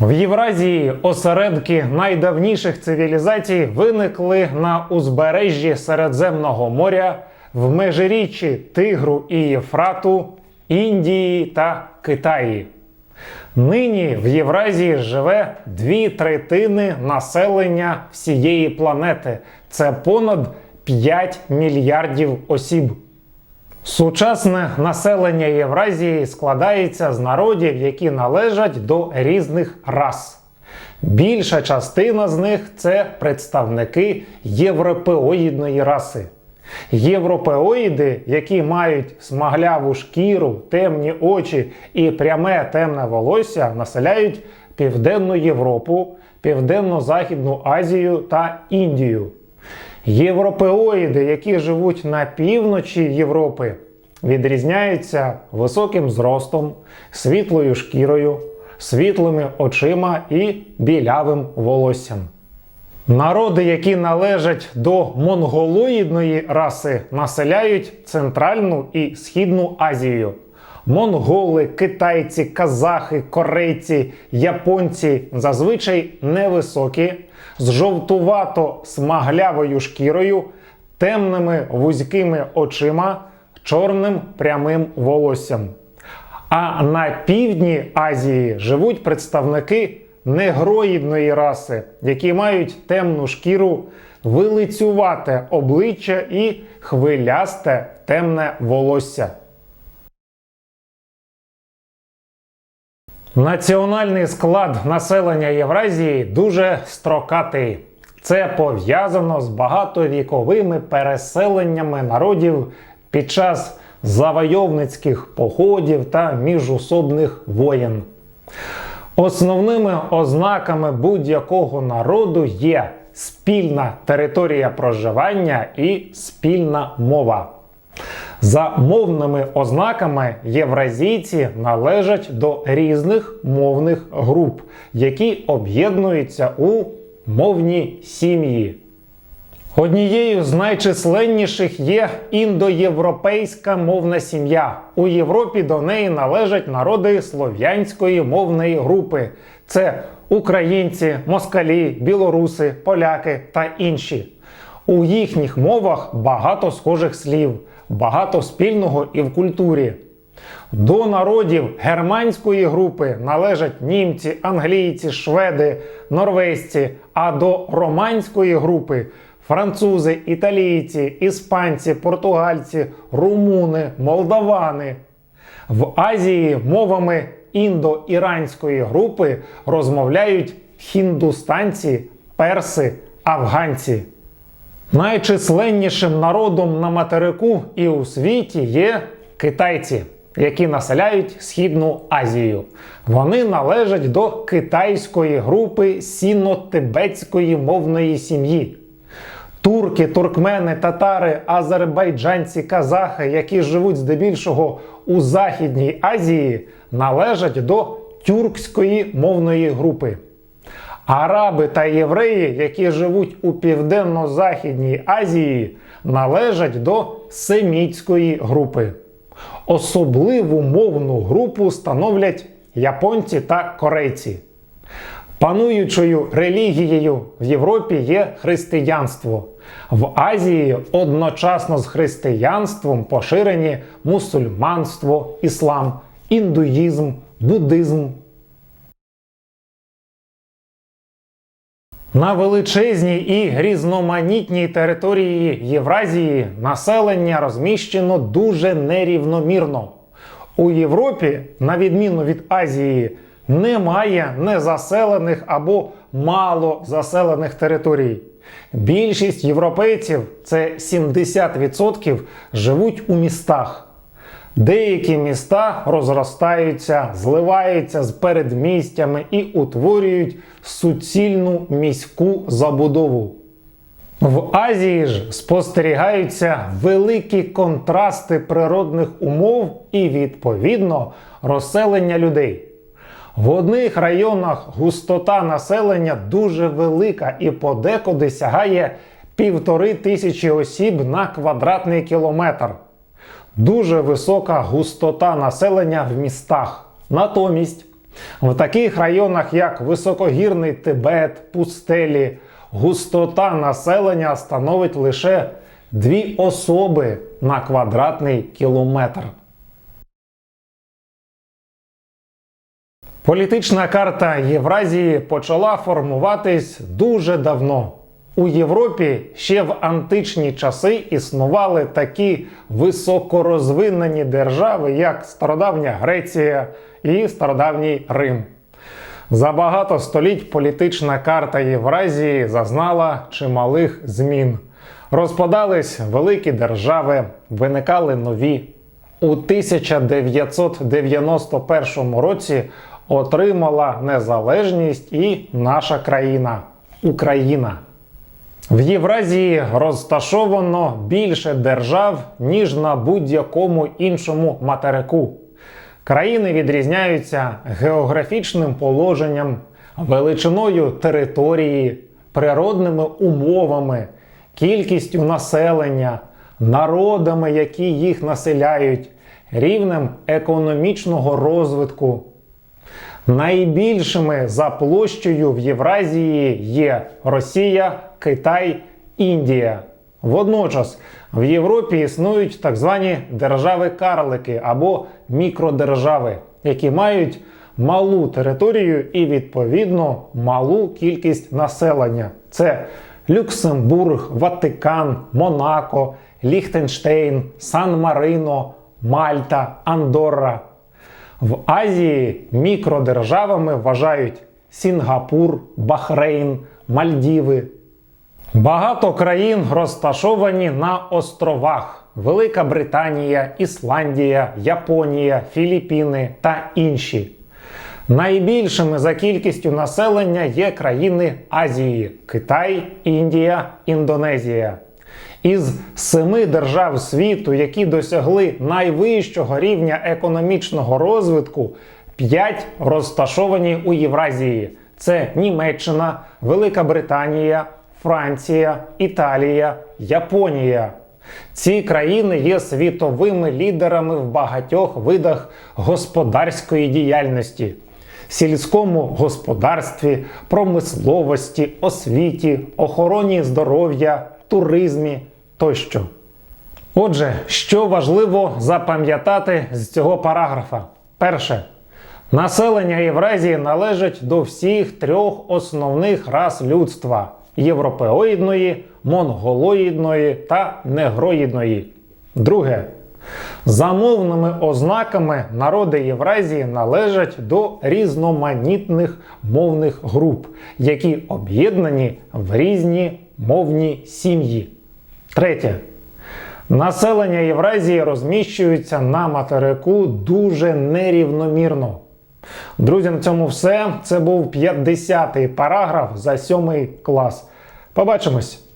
В Євразії осередки найдавніших цивілізацій виникли на узбережжі Середземного моря в межиріччі Тигру і Єфрату, Індії та Китаї. Нині в Євразії живе дві третини населення всієї планети. Це понад 5 мільярдів осіб. Сучасне населення Євразії складається з народів, які належать до різних рас. Більша частина з них це представники європеоїдної раси. Європеоїди, які мають смагляву шкіру, темні очі і пряме темне волосся, населяють Південну Європу, Південно-Західну Азію та Індію. Європеоїди, які живуть на півночі Європи, відрізняються високим зростом, світлою шкірою, світлими очима і білявим волоссям. Народи, які належать до монголоїдної раси, населяють Центральну і Східну Азію. Монголи, китайці, казахи, корейці, японці зазвичай невисокі, з жовтувато смаглявою шкірою, темними вузькими очима, чорним прямим волоссям. А на півдні Азії живуть представники негроїдної раси, які мають темну шкіру, вилицювате обличчя і хвилясте темне волосся. Національний склад населення Євразії дуже строкатий. Це пов'язано з багатовіковими переселеннями народів під час завойовницьких походів та міжусобних воєн. Основними ознаками будь-якого народу є спільна територія проживання і спільна мова. За мовними ознаками євразійці належать до різних мовних груп, які об'єднуються у мовні сім'ї. Однією з найчисленніших є індоєвропейська мовна сім'я. У Європі до неї належать народи слов'янської мовної групи: це українці, москалі, білоруси, поляки та інші. У їхніх мовах багато схожих слів, багато спільного і в культурі. До народів германської групи належать німці, англійці, шведи, норвезці, а до романської групи французи, італійці, іспанці, португальці, румуни, молдавани. В Азії мовами індо-іранської групи розмовляють хіндустанці, перси, афганці. Найчисленнішим народом на материку і у світі є китайці, які населяють Східну Азію. Вони належать до китайської групи сіно-тибетської мовної сім'ї. Турки, туркмени, татари, азербайджанці, казахи, які живуть здебільшого у Західній Азії, належать до тюркської мовної групи. Араби та євреї, які живуть у Південно-Західній Азії, належать до семітської групи. Особливу мовну групу становлять японці та корейці. Пануючою релігією в Європі є християнство. В Азії одночасно з християнством поширені мусульманство, іслам, індуїзм, буддизм. На величезній і різноманітній території Євразії населення розміщено дуже нерівномірно. У Європі, на відміну від Азії, немає незаселених або мало заселених територій. Більшість європейців, це 70%, живуть у містах. Деякі міста розростаються, зливаються з передмістями і утворюють суцільну міську забудову. В Азії ж спостерігаються великі контрасти природних умов і, відповідно, розселення людей. В одних районах густота населення дуже велика і подекуди сягає півтори тисячі осіб на квадратний кілометр. Дуже висока густота населення в містах. Натомість В таких районах, як високогірний Тибет, пустелі, густота населення становить лише дві особи на квадратний кілометр. Політична карта Євразії почала формуватись дуже давно. У Європі ще в античні часи існували такі високорозвинені держави, як стародавня Греція і стародавній Рим. За багато століть політична карта Євразії зазнала чималих змін. Розпадались великі держави, виникали нові. У 1991 році отримала незалежність і наша країна Україна. В Євразії розташовано більше держав, ніж на будь-якому іншому материку. Країни відрізняються географічним положенням, величиною території, природними умовами, кількістю населення, народами, які їх населяють, рівнем економічного розвитку. Найбільшими за площею в Євразії є Росія, Китай, Індія. Водночас в Європі існують так звані держави-карлики або мікродержави, які мають малу територію і відповідно малу кількість населення. Це Люксембург, Ватикан, Монако, Ліхтенштейн, Сан-Марино, Мальта, Андорра. В Азії мікродержавами вважають Сінгапур, Бахрейн, Мальдіви. Багато країн розташовані на островах: Велика Британія, Ісландія, Японія, Філіппіни та інші. Найбільшими за кількістю населення є країни Азії: Китай, Індія, Індонезія. Із семи держав світу, які досягли найвищого рівня економічного розвитку, п'ять розташовані у Євразії: це Німеччина, Велика Британія, Франція, Італія, Японія. Ці країни є світовими лідерами в багатьох видах господарської діяльності. Сільському господарстві, промисловості, освіті, охороні здоров'я, туризмі тощо. Отже, що важливо запам'ятати з цього параграфа? Перше. Населення Євразії належить до всіх трьох основних рас людства: європеоїдної, монголоїдної та негроїдної. Друге. За мовними ознаками народи Євразії належать до різноманітних мовних груп, які об'єднані в різні мовні сім'ї. Третє. Населення Євразії розміщується на материку дуже нерівномірно. Друзі, на цьому все. Це був 50-й параграф за 7 клас. Побачимось!